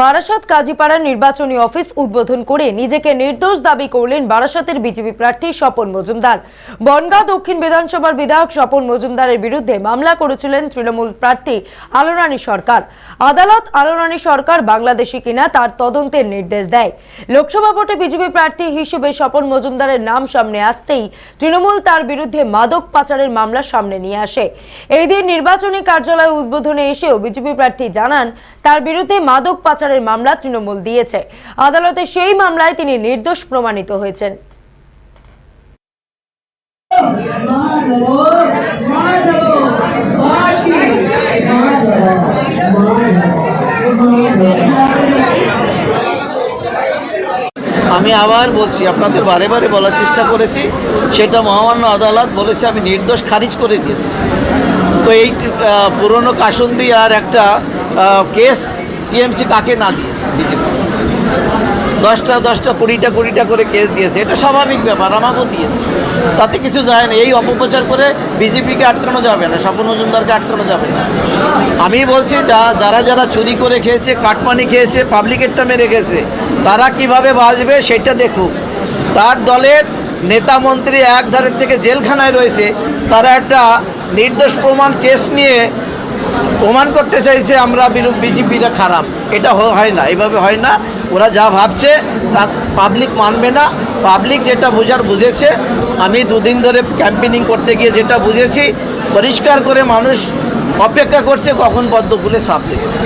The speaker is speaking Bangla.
বারাসাত কাজীপাড়ার নির্বাচনী অফিস উদ্বোধন করে নিজেকে নির্দোষ দাবি করলেন বারাসাতের বিজেপি প্রার্থী স্বপন মজুমদার। বনগাঁ দক্ষিণ বিধানসভার বিধায়ক স্বপন মজুমদারের বিরুদ্ধে মামলা করেছিলেন তৃণমূল প্রার্থী আলোরানী সরকার। আদালত আলোরানী সরকার বাংলাদেশি কিনা তার তদন্তের নির্দেশ দেয়। লোকসভা ভোটে বিজেপি প্রার্থী হিসেবে স্বপন মজুমদারের নাম সামনে আসতেই তৃণমূল তার বিরুদ্ধে মাদক পাচারের মামলা সামনে নিয়ে আসে। এই দিন নির্বাচনী কার্যালয় উদ্বোধনে এসেও বিজেপি প্রার্থী জানান তার বিরুদ্ধে মাদক পাচারের মামলা তৃণমূল দিয়েছে। আদালতে সেই মামলায় তিনি নির্দোষ প্রমাণিত হয়েছেন। আমি আবার বলছি, আপনাদের বারে বারে বলার চেষ্টা করেছি, সেটা মহামান্য আদালত বলেছে, আমি নির্দোষ খারিজ করে দিয়েছি। তো এই পুরনো কাসন্দি আর একটা কেস টিএমসি কাকে না দিয়েছে বিজেপি? দশটা দশটা, কুড়িটা কুড়িটা করে কেস দিয়েছে। এটা স্বাভাবিক ব্যাপার, আমাকেও দিয়েছে। তাতে কিছু যায় না। এই অপপ্রচার করে বিজেপিকে আটকানো যাবে না, স্বপন মজুমদারকে আটকানো যাবে না। আমি বলছি, যা, যারা যারা চুরি করে খেয়েছে, কাটমানি খেয়েছে পাবলিকেরটা মেরে খেয়েছে তারা কীভাবে বাঁচবে সেটা দেখুক। তার দলের নেতা মন্ত্রী এক ধারের থেকে জেলখানায় রয়েছে, তারা একটা নির্দোষ প্রমাণ কেস নিয়ে প্রমাণ করতে চাইছে আমরা বিজেপিরা খারাপ। এটা হয় না, এভাবে হয় না। ওরা যা ভাবছে, তা পাবলিক মানবে না। পাবলিক যেটা বোঝার বুঝেছে, আমি দুদিন ধরে ক্যাম্পেনিং করতে গিয়ে যেটা বুঝেছি, পরিষ্কার করে মানুষ অপেক্ষা করছে কখন পদ্মফুলে সাপ দেবে।